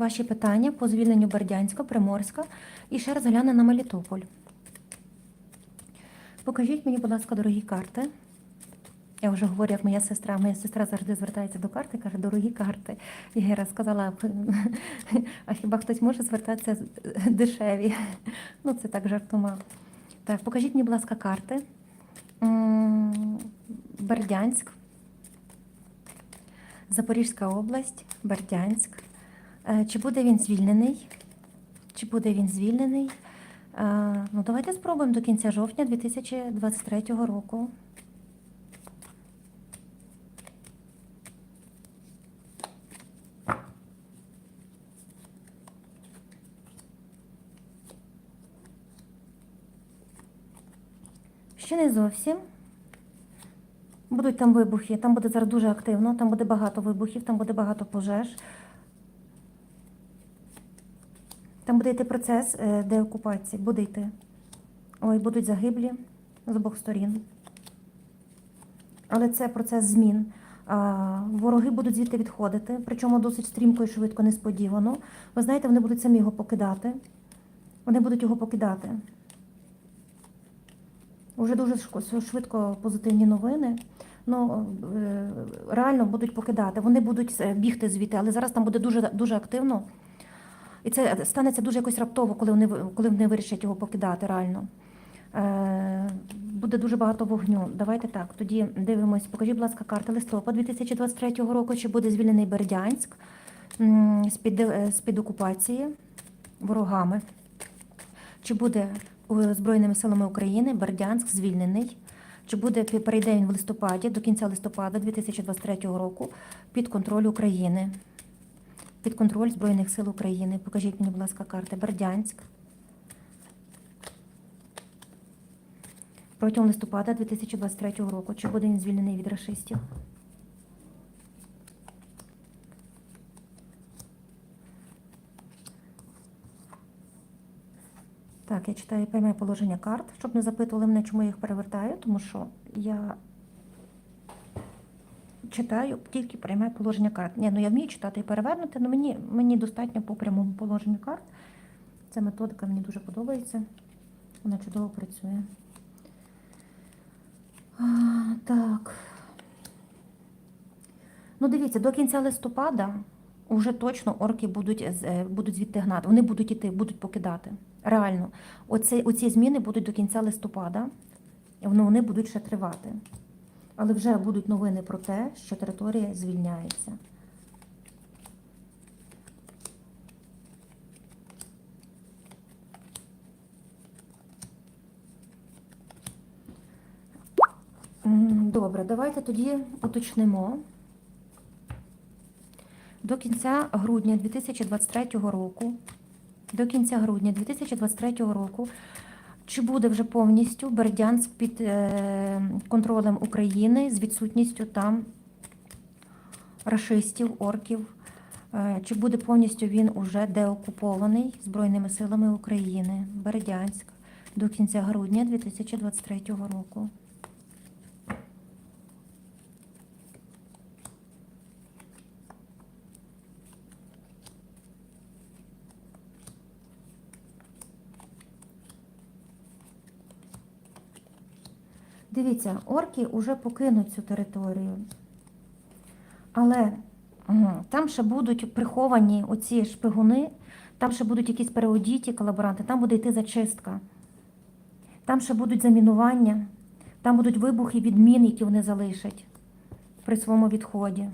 Ваші питання по звільненню Бердянська, Приморська і ще раз гляне на Мелітополь. Покажіть мені, будь ласка, дорогі карти. Я вже говорю, як моя сестра. Моя сестра завжди звертається до карти, каже, дорогі карти. І Гера сказала, а хіба хтось може звертатися дешеві? Ну, це так жартома. Так, покажіть мені, будь ласка, карти. Бердянськ, Запорізька область, Бердянськ. Е, Чи буде він звільнений? Чи буде він звільнений? Е, Ну, давайте спробуємо до кінця жовтня 2023 року. Ще не зовсім. Будуть там вибухи, там буде зараз дуже активно, там буде багато вибухів, там буде багато пожеж. Там буде йти процес е, деокупації, буде йти. Ой, будуть загиблі з обох сторін. Але це процес змін. Вороги будуть звідти відходити, причому досить стрімко і швидко, несподівано. Ви знаєте, вони будуть самі його покидати. Вони будуть його покидати. Уже дуже швидко позитивні новини. Ну, е, реально будуть покидати. Вони будуть е, бігти звідти, але зараз там буде дуже, дуже активно. І це станеться дуже якось раптово, коли вони, коли вони вирішать його покидати реально. Е, буде дуже багато вогню. Давайте так, тоді дивимось. Покажіть, будь ласка, карти листопад 2023 року, чи буде звільнений Бердянськ з-під, е, з-під окупації ворогами. Чи буде е, Збройними силами України Бердянськ звільнений? Чи буде перейде він в листопаді до кінця листопада 2023 року під контроль України? Під контроль Збройних сил України. Покажіть мені, будь ласка, карти. Бердянськ. Протягом листопада 2023 року. Чи буде він звільнений від рашистів? Так, я читаю пряме положення карт, щоб не запитували мене, чому я їх перевертаю, тому що я читаю тільки пряме положення карт. Ні, ну я вмію читати і перевернути, але мені, мені достатньо по прямому положенню карт. Ця методика мені дуже подобається. Вона чудово працює. А, так. Ну, дивіться, до кінця листопада вже точно орки будуть, е, будуть звідти гнати. Вони будуть іти, будуть покидати. Реально. Оці, оці зміни будуть до кінця листопада, і вони будуть ще тривати. Але вже будуть новини про те, що територія звільняється. Добре, давайте тоді уточнимо. До кінця грудня 2023 року, до кінця грудня 2023 року, чи буде вже повністю Бердянськ під е, контролем України з відсутністю там рашистів, орків? Е, Чи буде повністю він уже деокупований Збройними силами України? Бердянськ до кінця грудня 2023 року. Дивіться, орки вже покинуть цю територію. Але там ще будуть приховані оці шпигуни, там ще будуть якісь переодіті колаборанти, там буде йти зачистка. Там ще будуть замінування, там будуть вибухи від мін, які вони залишать при своєму відході.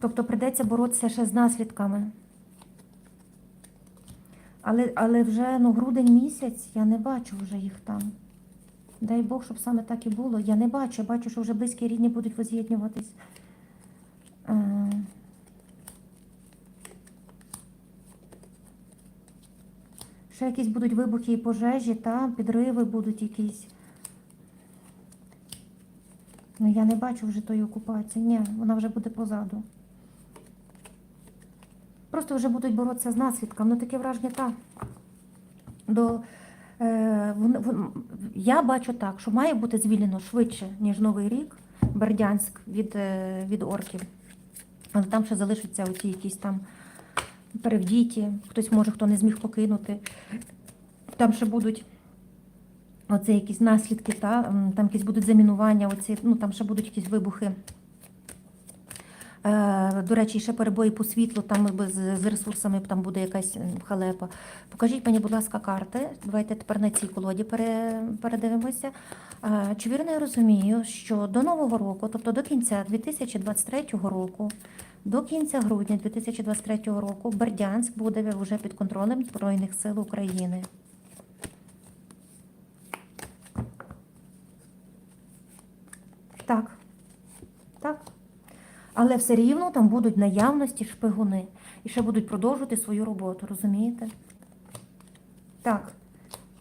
Тобто прийдеться боротися ще з наслідками. Але, але вже ну, грудень місяць я не бачу вже їх там. Дай Бог, щоб саме так і було. Я не бачу, бачу, що вже близькі рідні будуть воз'єднуватись. Е, Ще якісь будуть вибухи і пожежі, та підриви будуть якісь. Ну я не бачу вже тої окупації. Ні, вона вже буде позаду. Просто вже будуть боротися з наслідками. Ну таке враження так. До, е, я бачу так, що має бути звільнено швидше, ніж Новий рік, Бердянськ від, е, від орків. Але там ще залишаться оті якісь там перевдіті, хтось може, хто не зміг покинути. Там ще будуть оце якісь наслідки, та, там якісь будуть замінування, оці, ну, там ще будуть якісь вибухи. Е, До речі, ще перебої по світлу, там з ресурсами там буде якась халепа. Покажіть мені, будь ласка, карти. Давайте тепер на цій колоді передивимося. Е, Чи вірно я розумію, що до Нового року, тобто до кінця 2023 року, до кінця грудня 2023 року Бердянськ буде вже під контролем Збройних сил України. Так. Так. Але все рівно там будуть наявності шпигуни. І ще будуть продовжувати свою роботу, розумієте? Так.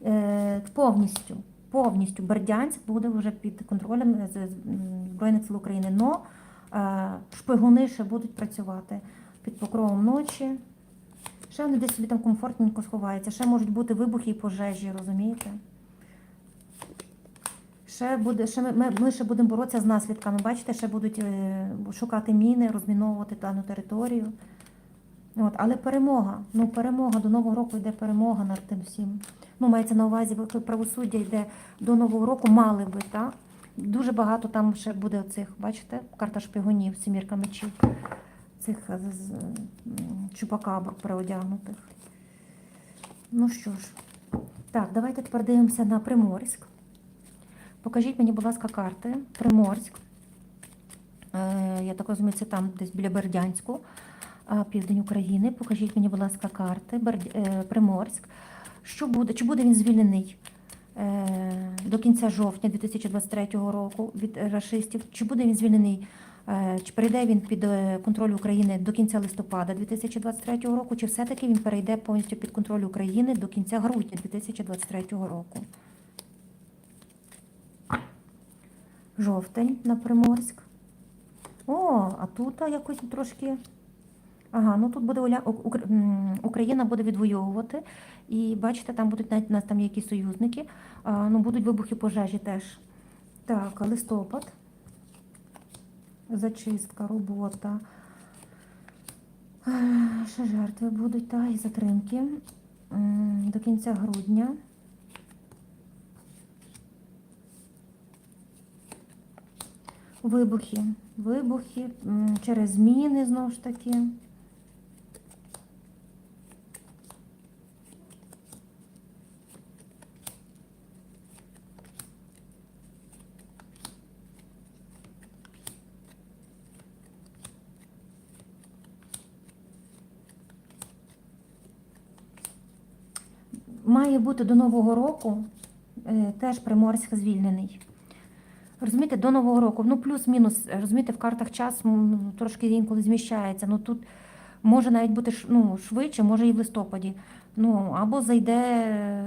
Е, повністю. Повністю Бердянськ буде вже під контролем е, Збройних сил України. Но е, шпигуни ще будуть працювати під покровом ночі. Ще вони десь собі там комфортненько сховаються. Ще можуть бути вибухи і пожежі, розумієте? Ще буде, ще ми, ми, ще будемо боротися з наслідками. Бачите, ще будуть е, шукати міни, розміновувати дану територію. От, але перемога, ну перемога до Нового року йде перемога над тим всім. Ну, мається на увазі, правосуддя йде до Нового року, мали би, так? Дуже багато там ще буде оцих, бачите, карта шпигунів, сімірка мечів, цих е, чупакабр переодягнутих. Ну що ж, так, давайте тепер дивимося на Приморськ. Покажіть мені, будь ласка, карти. Приморськ. Е, я так розумію, це там десь біля Бердянську, південь України. Покажіть мені, будь ласка, карти. Е, Приморськ. Що буде? Чи буде він звільнений е, до кінця жовтня 2023 року від рашистів? Чи буде він звільнений? е, Чи перейде він під е, контроль України до кінця листопада 2023 року, чи все-таки він перейде повністю під контроль України до кінця грудня 2023 року? Жовтень на Приморськ. О, а тут якось трошки. Ага, ну тут буде Україна буде відвоювати. І бачите, там будуть навіть у нас там якісь союзники. А, ну, будуть вибухи пожежі теж. Так, листопад. Зачистка, робота. Ще жертви будуть, та, і затримки. До кінця грудня. Вибухи. Вибухи через зміни знову ж таки. Має бути до Нового року е, теж Приморськ звільнений. Розумієте, до Нового року. Ну, плюс-мінус, розумієте, в картах час трошки інколи зміщається. Ну тут може навіть бути ну, швидше, може і в листопаді. Ну, або зайде е,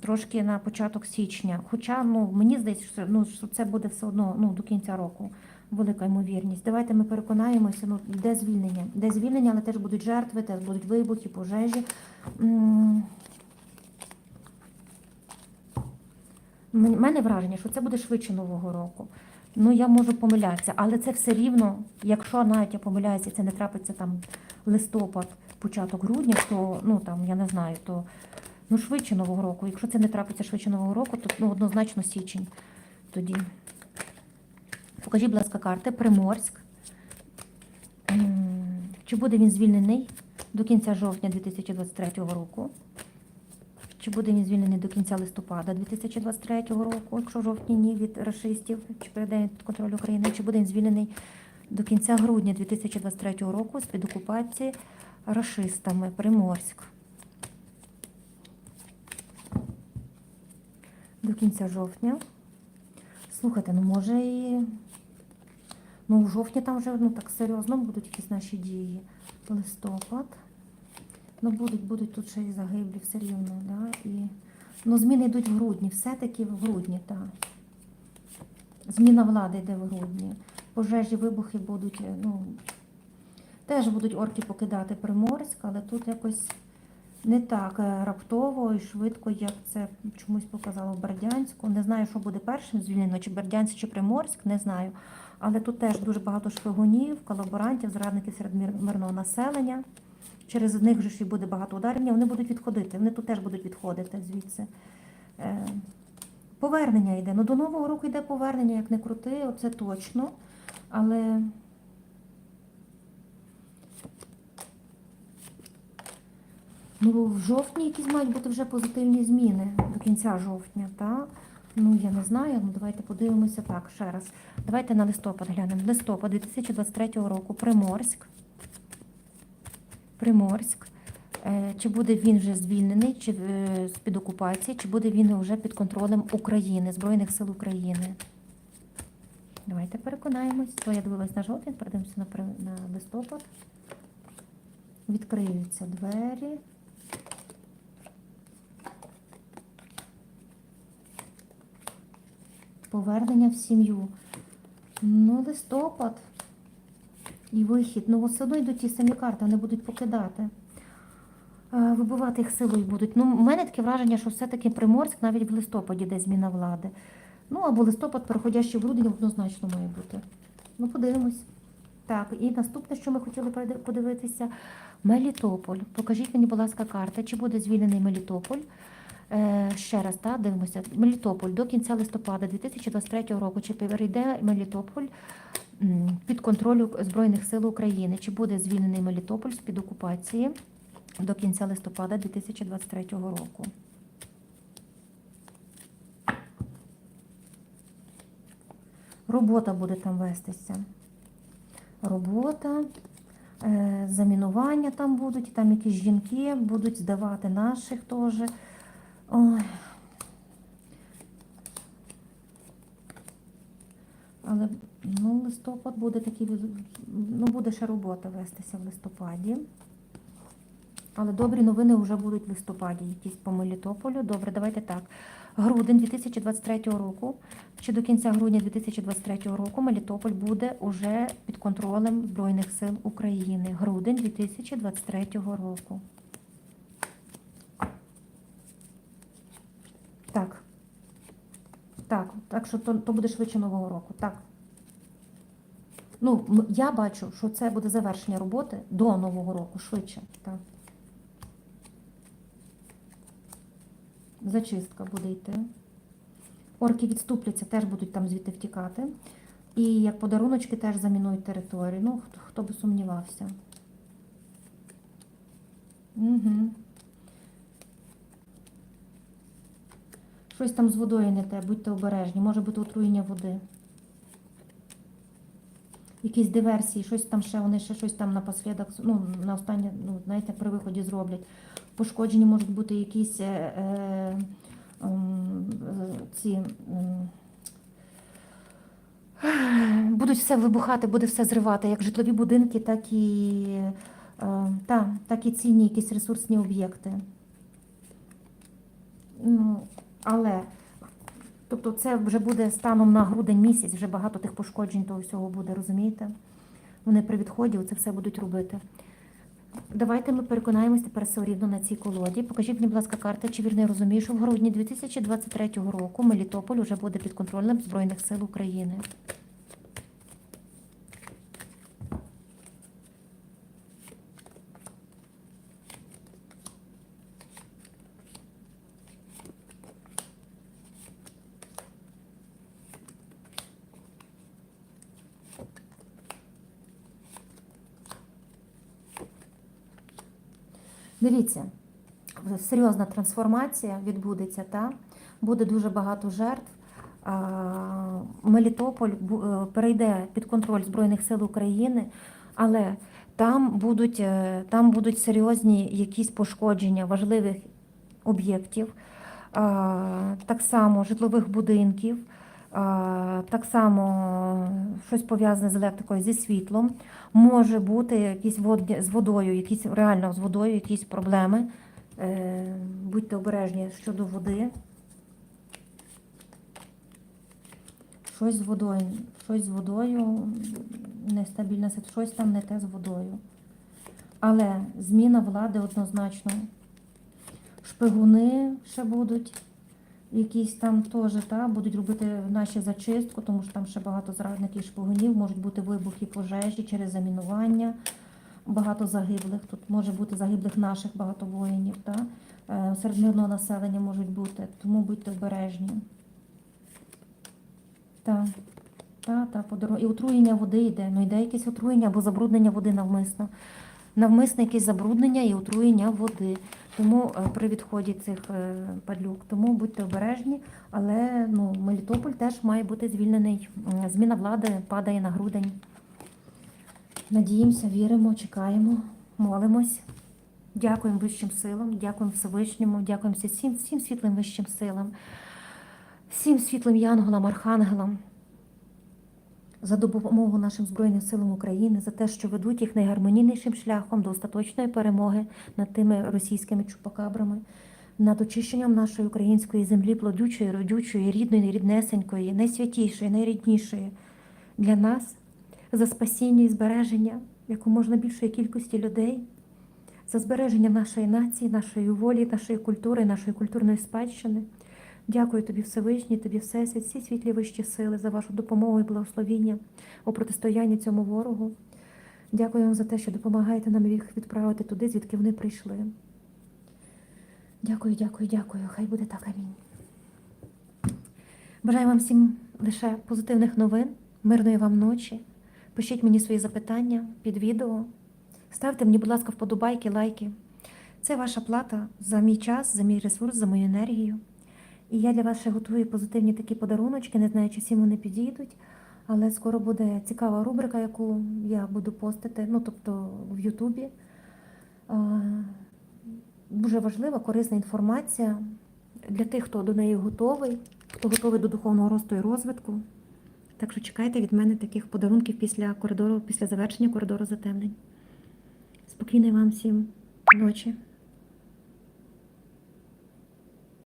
трошки на початок січня. Хоча ну, мені здається, що, ну, що це буде все одно ну, до кінця року. Велика ймовірність. Давайте ми переконаємося, ну, де звільнення. Де звільнення, але теж будуть жертви, теж будуть вибухи, пожежі. У мене враження, що це буде швидше Нового року. Ну, я можу помилятися, але це все рівно, якщо навіть я помиляюся, це не трапиться там листопад, початок грудня, то ну там я не знаю, то ну швидше Нового року. Якщо це не трапиться швидше Нового року, то ну, однозначно січень тоді. Покажіть, будь ласка, карти. Приморськ. Чи буде він звільнений до кінця жовтня 2023 року? Чи буде він звільнений до кінця листопада 2023 року, якщо жовтні ні від рашистів, чи перейде під контроль України, чи буде він звільнений до кінця грудня 2023 року з-під окупації рашистами Приморськ. До кінця жовтня. Слухайте, ну може і. Ну, в жовтні там вже ну, так серйозно будуть якісь наші дії. Листопад. Ну, будуть, будуть тут ще й загиблі все рівно, да? І... Ну, зміни йдуть в грудні, все-таки в грудні, так. Зміна влади йде в грудні. Пожежі, вибухи будуть, е, ну, теж будуть орки покидати Приморськ, але тут якось не так е, раптово і швидко, як це чомусь показало в Бердянську. Не знаю, що буде першим звільнено, чи Бердянськ, чи Приморськ, не знаю. Але тут теж дуже багато шпигунів, колаборантів, зрадників серед мирного населення. Через них ж і буде багато ударення, вони будуть відходити. Вони тут теж будуть відходити звідси. Е, Повернення йде. Ну, до Нового року йде повернення, як не крути, оце точно. Але ну, в жовтні якісь мають бути вже позитивні зміни до кінця жовтня, так? Ну, я не знаю, ну давайте подивимося так, ще раз. Давайте на листопад глянемо. Листопад 2023 року, Приморськ. Приморськ. Е, Чи буде він вже звільнений, чи е, з-під окупації, чи буде він вже під контролем України, Збройних сил України? Давайте переконаємось. То я дивилась на жовтень, перейдемося на, на листопад. Відкриються двері. Повернення в сім'ю. Ну, листопад і вихід. Ну, все одно йдуть ті самі карти, вони будуть покидати. Е, Вибивати їх силою будуть. Ну, у мене таке враження, що все-таки Приморськ навіть в листопаді де зміна влади. Ну, або листопад, переходящий в грудень, однозначно має бути. Ну, подивимось. Так, і наступне, що ми хотіли подивитися, Мелітополь. Покажіть мені, будь ласка, карта, чи буде звільнений Мелітополь. Е, ще раз, так, дивимося. Мелітополь до кінця листопада 2023 року. Чи перейде Мелітополь під контроль Збройних сил України? Чи буде звільнений Мелітополь з-під окупації до кінця листопада 2023 року? Робота буде там вестися. Робота, е, замінування там будуть, там якісь жінки будуть здавати наших теж. Ой. Але ну, листопад буде такий, ну буде ще робота вестися в листопаді. Але добрі новини вже будуть в листопаді, якісь по Мелітополю. Добре, давайте так. Грудень 2023 року, чи до кінця грудня 2023 року Мелітополь буде уже під контролем Збройних сил України. Грудень 2023 року. Так. Так, так що то, то буде швидше нового року. Так. Ну, я бачу, що це буде завершення роботи до нового року, швидше. Так. Зачистка буде йти. Орки відступляться, теж будуть там звідти втікати. І як подаруночки теж замінують територію. Ну, хто, хто би сумнівався. Угу. Щось там з водою не те, будьте обережні, може бути отруєння води. Якісь диверсії, щось там ще, вони ще щось там напослідок, ну, на останнє, ну, знаєте, при виході зроблять. Пошкоджені можуть бути якісь е, е, е, ці. ем, Будуть все вибухати, буде все зривати, як житлові будинки, так і, е, та, так і цінні якісь ресурсні об'єкти. Ну, але, тобто це вже буде станом на грудень місяць, вже багато тих пошкоджень того всього буде, розумієте? Вони при відході це все будуть робити. Давайте ми переконаємось тепер все рівно на цій колоді. Покажіть мені, будь ласка, карти, чи вірно я розумію, що в грудні 2023 року Мелітополь вже буде під контролем Збройних сил України. Дивіться, серйозна трансформація відбудеться, та? буде дуже багато жертв. Мелітополь е, перейде під контроль Збройних сил України, але там будуть, е, там будуть серйозні якісь пошкодження важливих об'єктів, так само житлових будинків, так само щось пов'язане з електрикою, зі світлом. Може бути якісь водні, з водою, якісь реально з водою, якісь проблеми. Е, Будьте обережні щодо води. Щось з водою, щось з водою, нестабільна щось там не те з водою. Але зміна влади однозначно. Шпигуни ще будуть. Якісь там теж та, будуть робити наші зачистку, тому що там ще багато зрадників шпигунів, можуть бути вибухи, пожежі через замінування, багато загиблих. Тут може бути загиблих наших багато воїнів. Та? Е, Серед мирного населення можуть бути, тому будьте обережні. Так, та, та, по дорозі. І отруєння води йде. Ну йде якесь отруєння або забруднення води навмисно. Навмисне якесь забруднення і отруєння води. Тому е, при відході цих е, падлюк. Тому будьте обережні, але ну, Мелітополь теж має бути звільнений. Зміна влади падає на грудень. Надіємося, віримо, чекаємо, молимось. Дякуємо вищим силам, дякуємо Всевишньому, дякуємо всім, всім світлим вищим силам, всім світлим янголам, архангелам за допомогу нашим Збройним силам України, за те, що ведуть їх найгармонійнішим шляхом до остаточної перемоги над тими російськими чупакабрами, над очищенням нашої української землі, плодючої, родючої, рідної, ріднесенької, найсвятішої, найріднішої для нас, за спасіння і збереження якомога більшої кількості людей, за збереження нашої нації, нашої волі, нашої культури, нашої культурної спадщини. Дякую тобі, Всевишній, тобі Всесвіт, всі світлі вищі сили за вашу допомогу і благословіння у протистоянні цьому ворогу. Дякую вам за те, що допомагаєте нам їх відправити туди, звідки вони прийшли. Дякую, дякую, дякую. Хай буде так, амінь. Бажаю вам всім лише позитивних новин, мирної вам ночі. Пишіть мені свої запитання під відео. Ставте мені, будь ласка, вподобайки, лайки. Це ваша плата за мій час, за мій ресурс, за мою енергію. І я для вас ще готую позитивні такі подаруночки. Не знаю, чи всім вони підійдуть, але скоро буде цікава рубрика, яку я буду постити, ну тобто в Ютубі. Дуже важлива, корисна інформація для тих, хто до неї готовий, хто готовий до духовного росту і розвитку. Так що чекайте від мене таких подарунків після коридору, після завершення коридору затемнень. Спокійної вам всім ночі.